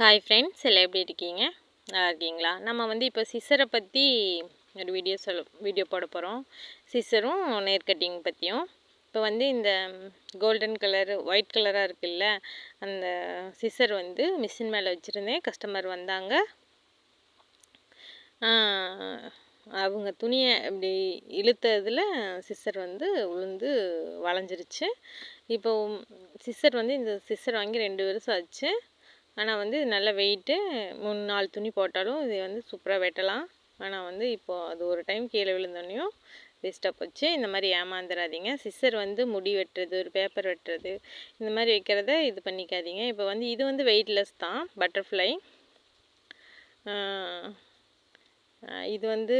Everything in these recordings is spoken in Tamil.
ஹாய் ஃப்ரெண்ட்ஸ் எல்லாம் எப்படி இருக்கீங்க? நல்லா இருக்கீங்களா? நம்ம வந்து இப்போ சிசரை பற்றி ஒரு வீடியோ சொல் வீடியோ போட போகிறோம் சிசரும் நேர் கட்டிங் பற்றியும் இப்போ வந்து இந்த கோல்டன் கலர் ஒயிட் கலராக இருக்குல்ல அந்த சிசர் வந்து மிஷின் மேலே வச்சுருந்தேன். கஸ்டமர் வந்தாங்க. அவங்க துணியை இப்படி இழுத்ததில் சிஸ்டர் வந்து உளுந்து வளைஞ்சிருச்சு. இப்போ சிஸ்டர் வந்து இந்த சிஸ்டர் வாங்கி ரெண்டு வருஷம் ஆச்சு. ஆனால் வந்து நல்ல வெயிட்டு மூணு நாலு துணி போட்டாலும் இது வந்து சூப்பராக வெட்டலாம். ஆனால் வந்து இப்போது அது ஒரு டைம் கீழே விழுந்தோடனையும் வேஸ்ட்டாக போச்சு. இந்த மாதிரி ஏமாந்துடாதீங்க சிஸ்டர் வந்து முடி வெட்டுறது ஒரு பேப்பர் வெட்டுறது இந்த மாதிரி வைக்கிறத இது பண்ணிக்காதீங்க. இப்போ வந்து இது வந்து வெயிட்லெஸ் தான் பட்டர்ஃப்ளை இது வந்து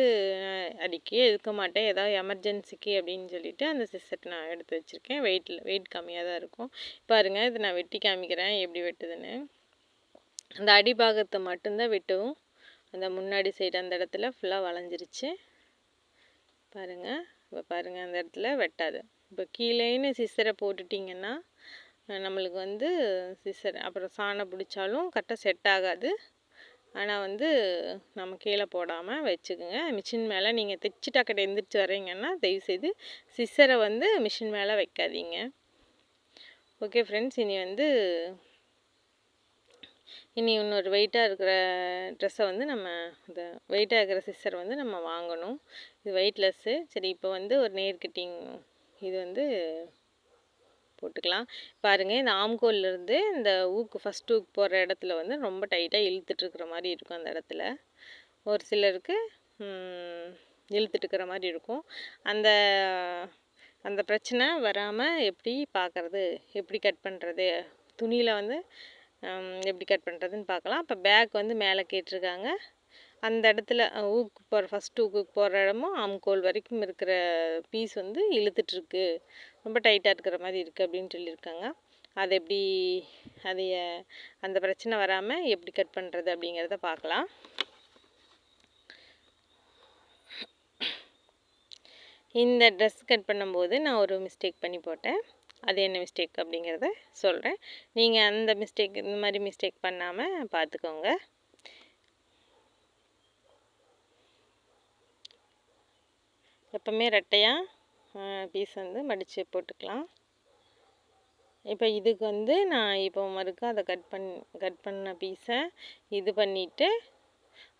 அடிக்கே எடுக்க மாட்டேன். ஏதாவது எமர்ஜென்சிக்கு அப்படின்னு சொல்லிட்டு அந்த சிஸ்டர் நான் எடுத்து வச்சுருக்கேன். வெயிட்டில் வெயிட் கம்மியாக தான் இருக்கும். பாருங்கள் இது நான் வெட்டி காமிக்கிறேன். எப்படி வெட்டுதுன்னு. அந்த அடிபாகத்தை மட்டும்தான் வெட்டவும் அந்த முன்னாடி சைடு அந்த இடத்துல ஃபுல்லாக வளைஞ்சிருச்சு. பாருங்கள் இப்போ பாருங்கள் அந்த இடத்துல வெட்டாது. இப்போ கீழேன்னு சிசரை போட்டுட்டிங்கன்னா நம்மளுக்கு வந்து சிசர் அப்புறம் சாணம் பிடிச்சாலும் கரெக்டாக செட் ஆகாது. ஆனால் வந்து நம்ம கீழே போடாமல் வச்சுக்கோங்க. மிஷின் மேலே நீங்கள் தைச்சி டக்கட்டை எந்திரிச்சு வரீங்கன்னா தயவுசெய்து சிசரை வந்து மிஷின் மேலே வைக்காதீங்க. ஓகே ஃப்ரெண்ட்ஸ் இனி வந்து இனி இன்னொரு வெயிட்டாக இருக்கிற ட்ரெஸ்ஸை வந்து நம்ம இந்த வெயிட்டாக இருக்கிற சிஸ்டர் வந்து நம்ம வாங்கணும். இது வெயிட்லெஸ்ஸு சரி இப்போ வந்து ஒரு நேர் கட்டிங் இது வந்து போட்டுக்கலாம். பாருங்கள் இந்த ஆம்கோல்லேருந்து இந்த ஊக்கு ஃபஸ்ட் ஊக்கு போகிற இடத்துல வந்து ரொம்ப டைட்டாக இழுத்துட்ருக்குற மாதிரி இருக்கும் அந்த இடத்துல. ஒரு சிலருக்கு இழுத்துட்டுக்கிற மாதிரி இருக்கும். அந்த அந்த பிரச்சனை வராமல் எப்படி பார்க்குறது எப்படி கட் பண்ணுறது துணியில் வந்து எப்படி கட் பண்ணுறதுன்னு பார்க்கலாம். இப்போ பேக் வந்து மேலே கேட்டிருக்காங்க. அந்த இடத்துல ஊக்கு போகிற ஃபஸ்ட்டு ஊக்குக்கு போகிற இடமும் அம்கோல் வரைக்கும் இருக்கிற பீஸ் வந்து இழுத்துட்ருக்கு ரொம்ப டைட்டாக இருக்கிற மாதிரி இருக்குது அப்படின்னு சொல்லியிருக்காங்க. அது எப்படி அதைய அந்த பிரச்சனை வராமல் எப்படி கட் பண்ணுறது அப்படிங்கிறத பார்க்கலாம். இந்த ட்ரெஸ் கட் பண்ணும்போது நான் ஒரு மிஸ்டேக் பண்ணி போட்டேன். அது என்ன மிஸ்டேக் அப்படிங்கிறத சொல்கிறேன் நீங்கள் அந்த மிஸ்டேக் இந்த மாதிரி மிஸ்டேக் பண்ணாமல் பார்த்துக்கோங்க எப்போவுமே ரெட்டையாக பீஸ் வந்து மடித்து போட்டுக்கலாம். இப்போ இதுக்கு வந்து நான் இப்போ மறுக்க அதை கட் பண் கட் பண்ண பீஸை இது பண்ணிவிட்டு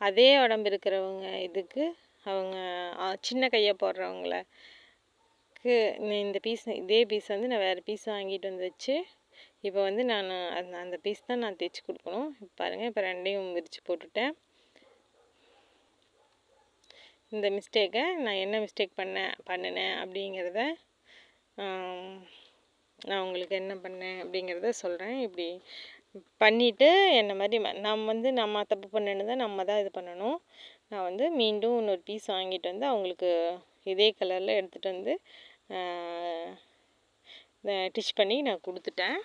அதே உடம்பு இருக்கிறவங்க இதுக்கு அவங்க சின்ன கையை போடுறவங்கள எனக்கு இந்த பீஸ் இதே பீஸ் வந்து நான் வேறு பீஸ் வாங்கிட்டு வந்து வச்சு இப்போ வந்து நான் அந்த அந்த பீஸ் தான் நான் தைச்சி கொடுக்கணும். இப்போ பாருங்கள் இப்போ ரெண்டையும் விரித்து போட்டுட்டேன். இந்த மிஸ்டேக்கை நான் என்ன மிஸ்டேக் பண்ணேன் பண்ணினேன் அப்படிங்கிறத நான் உங்களுக்கு என்ன பண்ணேன் அப்படிங்கிறத சொல்கிறேன் இப்படி பண்ணிவிட்டு என்ன மாதிரி நம்ம வந்து நம்ம தப்பு பண்ணேன்னு தான் நம்ம தான் இது பண்ணணும். நான் வந்து மீண்டும் இன்னொரு பீஸ் வாங்கிட்டு வந்து அவங்களுக்கு இதே கலரில் எடுத்துகிட்டு வந்து டிச் பண்ணி நான் கொடுத்துட்டேன்.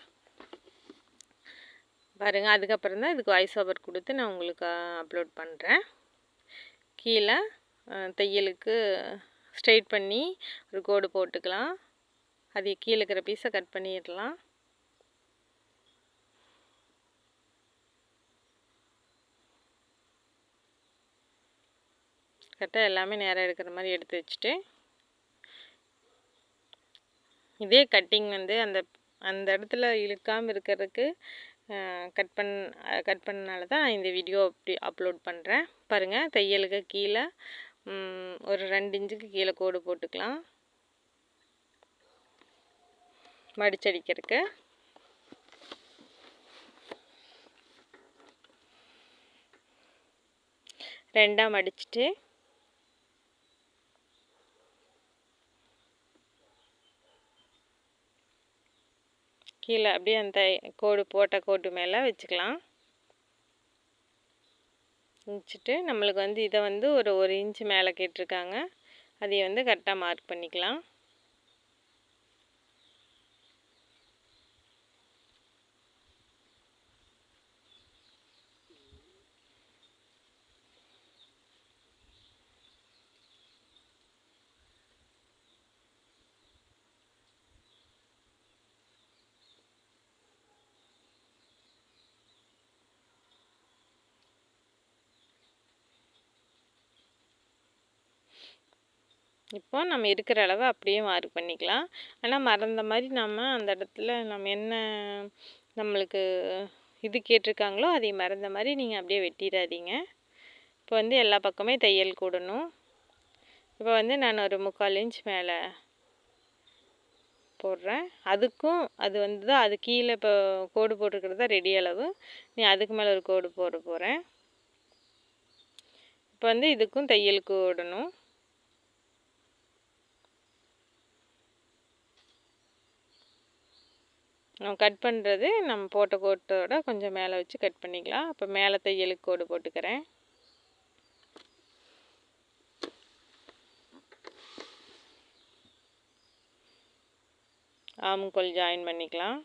பாருங்கள் அதுக்கப்புறம் தான் இதுக்கு வாய்ஸ் ஓவர் கொடுத்து நான் உங்களுக்கு அப்லோட் பண்ணுறேன் கீழே தையலுக்கு ஸ்ட்ரெயிட் பண்ணி ஒரு கோடு போட்டுக்கலாம். அது கீழே இருக்கிற பீஸை கட் பண்ணிடலாம். கரெக்டாக எல்லாமே நேராக எடுக்கிற மாதிரி எடுத்து வச்சுட்டு இதே கட்டிங் வந்து அந்த அந்த இடத்துல இழுக்காமல் இருக்கிறதுக்கு கட் பண் கட் பண்ணனால தான் இந்த வீடியோ அப்படி அப்லோட் பண்ணுறேன் பாருங்கள் தையலுக்கு கீழே ஒரு ரெண்டு இன்ச்சுக்கு கீழே கோடு போட்டுக்கலாம். மடிச்சடிக்கிறதுக்கு. ரெண்டாக மடிச்சுட்டு கீழே அப்படியே அந்த கோடு போட்ட கோட்டு மேலே வச்சுக்கலாம். வச்சுட்டு நம்மளுக்கு வந்து இதை வந்து ஒரு ஒரு இன்ச்சு மேலே கேட்டிருக்காங்க. அதை வந்து கரெக்டாக மார்க் பண்ணிக்கலாம். இப்போ நம்ம இருக்கிற அளவு அப்படியே மார்க் பண்ணிக்கலாம். ஆனால் மறந்த மாதிரி நம்ம அந்த இடத்துல நம்ம என்ன நம்மளுக்கு இது கேட்டிருக்காங்களோ அதை மறந்த மாதிரி நீங்கள் அப்படியே வெட்டிடாதீங்க இப்போ வந்து எல்லா பக்கமே தையல் கூடணும். இப்போ வந்து நான் ஒரு முக்கால் இன்ச் மேலே போடுறேன். அதுக்கும் அது வந்து தான் அது கீழே இப்போ கோடு போட்டிருக்கிறது தான் ரெடி அளவு. நீ அதுக்கு மேலே ஒரு கோடு போட போகிறேன் இப்போ வந்து இதுக்கும் தையல் கூடணும் நம்ம கட் பண்ணுறது நம்ம போட்ட கோட்டோட கொஞ்சம் மேலே வச்சு கட் பண்ணிக்கலாம். அப்போ மேலே தையலுக்கு கோடு போட்டுக்கிறேன். ஆம்கோல் ஜாயின் பண்ணிக்கலாம்.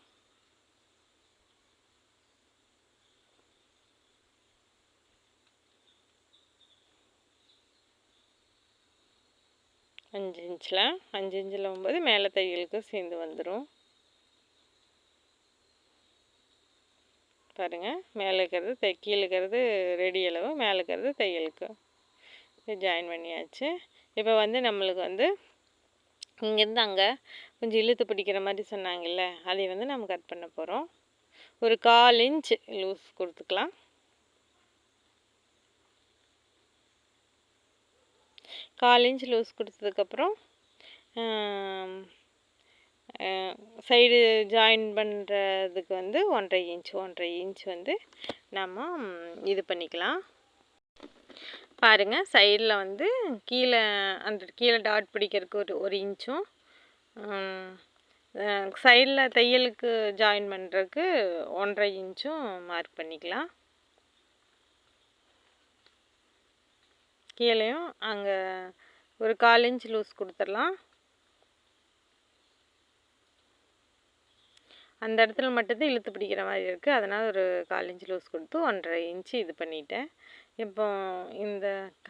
அஞ்சு இன்ச்சில் அஞ்சு இன்ச்சில் போகும்போது மேலே தையலுக்கு சேர்ந்து வந்துடும் பாருங்கள் மேலே இருக்கிறது தை கீழே இருக்கிறது ரெடி அளவு மேலே இருக்கிறது தையலுக்கு ஜாயின் பண்ணியாச்சு. இப்போ வந்து நம்மளுக்கு வந்து இங்கேருந்து அங்கே கொஞ்சம் இழுத்து பிடிக்கிற மாதிரி சொன்னாங்கல்ல அதை வந்து நம்ம கட் பண்ண போகிறோம் ஒரு கால் இன்ச் லூஸ் கொடுத்துக்கலாம். கால் இன்ச் லூஸ் கொடுத்ததுக்கப்புறம் சைடு ஜாயின் பண்ணுறதுக்கு வந்து ஒன்றரை இன்ச் ஒன்றரை இன்ச் வந்து நம்ம இது பண்ணிக்கலாம். பாருங்கள் சைடில் வந்து கீழே அந்த கீழே டாட் பிடிக்கிறதுக்கு ஒரு ஒரு இன்ச்சும் சைடில் தையலுக்கு ஜாயின் பண்ணுறதுக்கு ஒன்றரை இன்ச்சும் மார்க் பண்ணிக்கலாம். கீழேயும் அங்கே ஒரு கால் இன்ச் லூஸ் கொடுத்துடலாம். அந்த இடத்துல மட்டும்தான் இழுத்து பிடிக்கிற மாதிரி இருக்குது அதனால் ஒரு கால் இன்ச் லூஸ் கொடுத்து ஒன்றரை இன்ச்சு இது பண்ணிட்டேன். இப்போ இந்த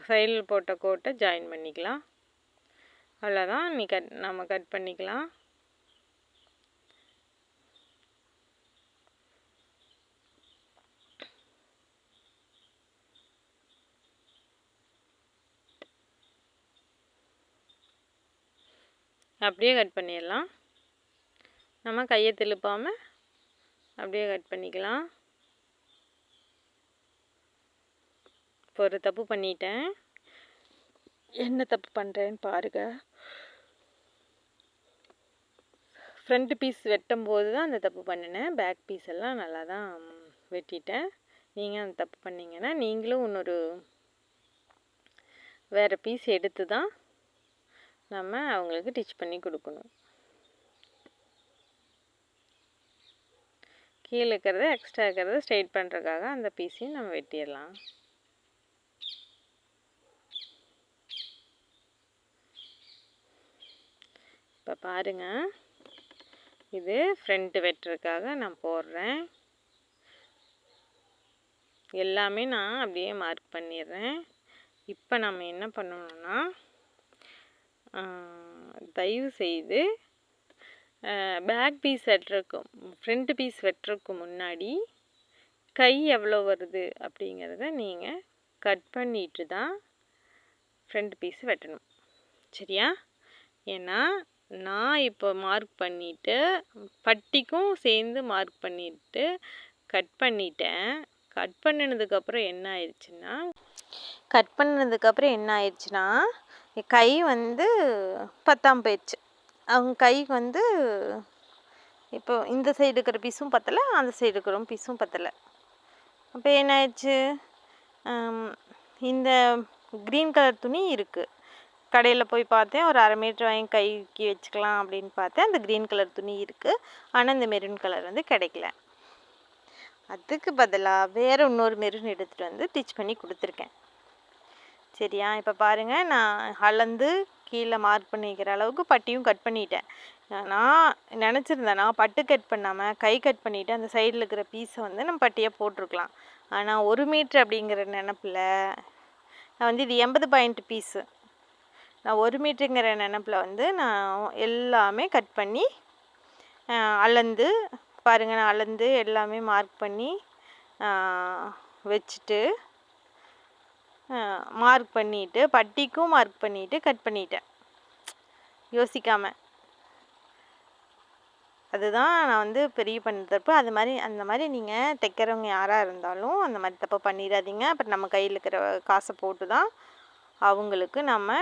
சைடில் போட்ட கோட்டை ஜாயின் பண்ணிக்கலாம். அவ்வளோதான் நீ கட் நம்ம கட் பண்ணிக்கலாம். அப்படியே கட் பண்ணிடலாம். நம்ம கையை திருப்பாமல் அப்படியே கட் பண்ணிக்கலாம். இப்போ ஒரு தப்பு பண்ணிட்டேன். என்ன தப்பு பண்ணுறேன்னு பாருங்கள் ஃப்ரண்ட் பீஸ் வெட்டும் போது தான் அந்த தப்பு பண்ணினேன். பேக் பீஸ் எல்லாம் நல்லா தான் வெட்டிட்டேன். நீங்கள் அந்த தப்பு பண்ணிங்கன்னா நீங்களும் இன்னொரு வேறு பீஸ் எடுத்து தான் நம்ம அவங்களுக்கு டிச் பண்ணி கொடுக்கணும். கீழே இருக்கிறது எக்ஸ்ட்ரா இருக்கிறது ஸ்ட்ரெயிட் பண்ணுறதுக்காக அந்த பீஸையும் நம்ம வெட்டிடலாம். இப்போ பாருங்கள் இது ஃப்ரண்ட்டு வெட்டுறதுக்காக நான் போடுறேன். எல்லாமே நான் அப்படியே மார்க் பண்ணிடுறேன். இப்போ நம்ம என்ன பண்ணணும்னா தயவு செய்து பேக் பீஸ் வெட்டுறக்கும் ஃப்ரண்ட் பீஸ் வெட்டுறதுக்கு முன்னாடி கை எவ்வளோ வருது அப்படிங்கிறத நீங்கள் கட் பண்ணிட்டு தான் ஃப்ரண்ட் பீஸ் வெட்டணும். சரியா? ஏன்னா நான் இப்போ மார்க் பண்ணிவிட்டு பட்டிக்கும் சேர்ந்து மார்க் பண்ணிவிட்டு கட் பண்ணிட்டேன். கட் பண்ணினதுக்கப்புறம் என்ன ஆயிடுச்சுன்னா கட் பண்ணதுக்கப்புறம் என்ன ஆயிடுச்சுன்னா கை வந்து பத்தாம் போயிடுச்சு. அவங்க கைக்கு வந்து இப்போ இந்த சைடு இருக்கிற பீஸும் பத்தலை அந்த சைடு இருக்கிற பீஸும் பத்தலை. அப்போ என்ன ஆயிடுச்சு இந்த க்ரீன் கலர் துணி இருக்குது கடையில் போய் பார்த்தேன் ஒரு அரை மீட்ரு வாங்கி கைக்கு வச்சுக்கலாம் அப்படின்னு பார்த்தேன் அந்த க்ரீன் கலர் துணி இருக்குது ஆனால் இந்த மெரூன் கலர் வந்து கிடைக்கல. அதுக்கு பதிலாக வேறு இன்னொரு மெரூன் எடுத்துகிட்டு வந்து டிச் பண்ணி கொடுத்துருக்கேன். சரியா? இப்போ பாருங்கள் நான் அளந்து கீழே மார்க் பண்ணிக்கிற அளவுக்கு பட்டியும் கட் பண்ணிட்டேன். நான் நினச்சிருந்தேன் நான் பட்டு கட் பண்ணாமல் கை கட் பண்ணிவிட்டு அந்த சைடில் இருக்கிற பீஸை வந்து நம்ம பட்டியாக போட்டிருக்கலாம். ஆனால் ஒரு மீட்ரு அப்படிங்கிற நினப்பில் நான் வந்து இது எண்பது பாயிண்ட் பீஸு நான் ஒரு மீட்டருங்கிற நினப்பில் வந்து நான் எல்லாமே கட் பண்ணி அளந்து பாருங்கள் நான் அளந்து எல்லாமே மார்க் பண்ணி வச்சுட்டு மார்க் பண்ணிவிட்டு பட்டிக்கும் மார்க் பண்ணிவிட்டு கட் பண்ணிட்டேன். யோசிக்காமல் அதுதான் நான் வந்து பெரிய பண்ண தப்பு. அது மாதிரி அந்த மாதிரி நீங்கள் தைக்கிறவங்க யாராக இருந்தாலும் அந்த மாதிரி தப்பு பண்ணிடாதீங்க அப்புறம் நம்ம கையில் இருக்கிற காசை போட்டு தான் அவங்களுக்கு நம்ம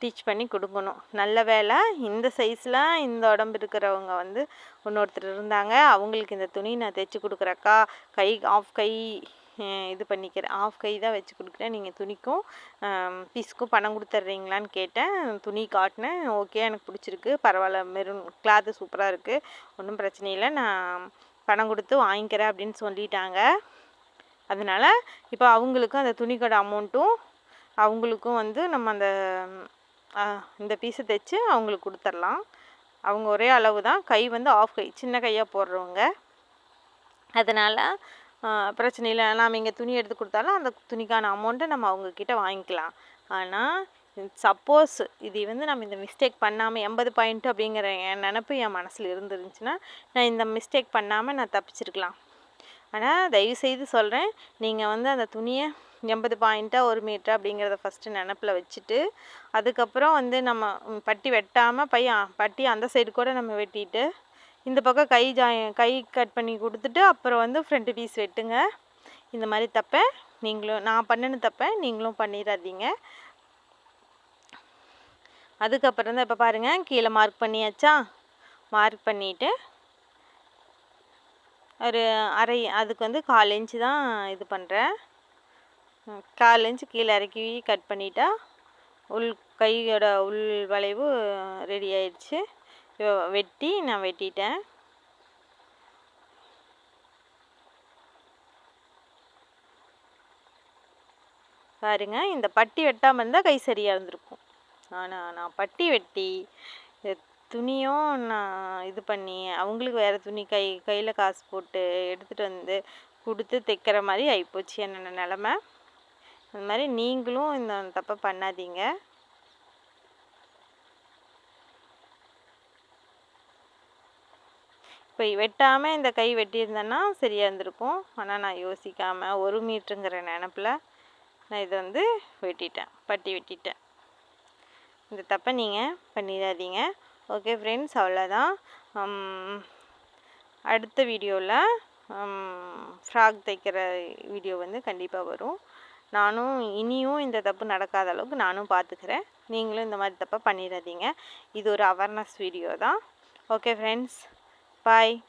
டீச் பண்ணி கொடுக்கணும். நல்ல வேலை இந்த சைஸில் இந்த உடம்பு இருக்கிறவங்க வந்து இன்னொருத்தர் இருந்தாங்க. அவங்களுக்கு இந்த துணி நான் தைச்சி கொடுக்குறக்கா கை ஆஃப் கை இது பண்ணிக்கிறேன் ஆஃப் கை தான் வச்சு கொடுக்குறேன். நீங்கள் துணிக்கும் பீஸுக்கும் பணம் கொடுத்துட்றீங்களான்னு கேட்டேன். துணி காட்டினேன். ஓகே எனக்கு பிடிச்சிருக்கு. பரவாயில்ல மெரூன் கிளாத்து சூப்பராக இருக்குது ஒன்றும் பிரச்சனை இல்லை. நான் பணம் கொடுத்து வாங்கிக்கிறேன் அப்படின்னு சொல்லிட்டாங்க. அதனால் இப்போ அவங்களுக்கும் அந்த துணிக்கடை அமௌண்ட்டும் அவங்களுக்கும் வந்து நம்ம அந்த இந்த பீஸை தைச்சி அவங்களுக்கு கொடுத்துர்லாம். அவங்க ஒரே அளவு தான். கை வந்து ஆஃப் கை சின்ன கையாக போடுறவங்க. அதனால் பிரச்சனை இல்லை நாம் இங்கே துணி எடுத்து கொடுத்தாலும் அந்த துணிக்கான அமௌண்ட்டை நம்ம அவங்கக்கிட்ட வாங்கிக்கலாம். ஆனால் சப்போஸ் இது வந்து நம்ம இந்த மிஸ்டேக் பண்ணாமல் எண்பது பாயிண்ட் அப்படிங்கிற என் நினப்பு என் மனசில் இருந்துருந்துச்சுன்னா நான் இந்த மிஸ்டேக் பண்ணாமல் நான் தப்பிச்சிருக்கலாம். ஆனால் தயவுசெய்து சொல்கிறேன் நீங்கள் வந்து அந்த துணியை எண்பது பாயிண்ட்டாக ஒரு மீட்டர் அப்படிங்கிறத ஃபஸ்ட்டு நினப்பில் வச்சுட்டு அதுக்கப்புறம் வந்து நம்ம பட்டி வெட்டாமல் பையன் பட்டி அந்த சைடு கூட நம்ம வெட்டிட்டு இந்த பக்கம் கை ஜாயின் கை கட் பண்ணி கொடுத்துட்டு அப்புறம் வந்து ஃப்ரண்ட் பீஸ் வெட்டுங்க. இந்த மாதிரி தப்பை நீங்களும் நான் பண்ணின தப்பை நீங்களும் பண்ணிடாதீங்க அதுக்கப்புறம் தான் இப்போ பாருங்கள் கீழே மார்க் பண்ணியாச்சா? மார்க் பண்ணிவிட்டு ஒரு அரை அதுக்கு வந்து கால் இன்ச்சு தான் இது பண்ணுறேன் கால் இன்ச்சு கீழே இறக்கி கட் பண்ணிட்டா உள் கையோட உள் வளைவு ரெடி ஆயிடுச்சு. வெட்டி நான் வெட்டிட்டேன். பாருங்க இந்த பட்டி வெட்டாமல் இருந்தால் கை சரியாக இருந்திருக்கும். ஆனால் நான் பட்டி வெட்டி துணியும் நான் இது பண்ணி அவங்களுக்கு வேறு துணி கை கையில் காசு போட்டு எடுத்துகிட்டு வந்து கொடுத்து தைக்கிற மாதிரி ஆகிப்போச்சு என்னென்ன நிலமை. அந்த மாதிரி நீங்களும் இந்த தப்பை பண்ணாதீங்க. இப்போ வெட்டாமல் இந்த கை வெட்டியிருந்தேன்னா சரியாக இருந்திருக்கும். ஆனால் நான் யோசிக்காமல் ஒரு மீட்டருங்கிற நினப்பில் நான் இதை வந்து வெட்டிட்டேன். பட்டி வெட்டிட்டேன். இந்த தப்பை நீங்கள் பண்ணிடாதீங்க. ஓகே ஃப்ரெண்ட்ஸ் அவ்வளோதான். அடுத்த வீடியோவில் ஃப்ராக் தைக்கிற வீடியோ வந்து கண்டிப்பாக வரும். நானும் இனியும் இந்த தப்பு நடக்காத அளவுக்கு நானும் பார்த்துக்கிறேன் நீங்களும் இந்த மாதிரி தப்பை பண்ணிடாதீங்க. இது ஒரு அவேர்னஸ் வீடியோ தான் ஓகே ஃப்ரெண்ட்ஸ். Bye.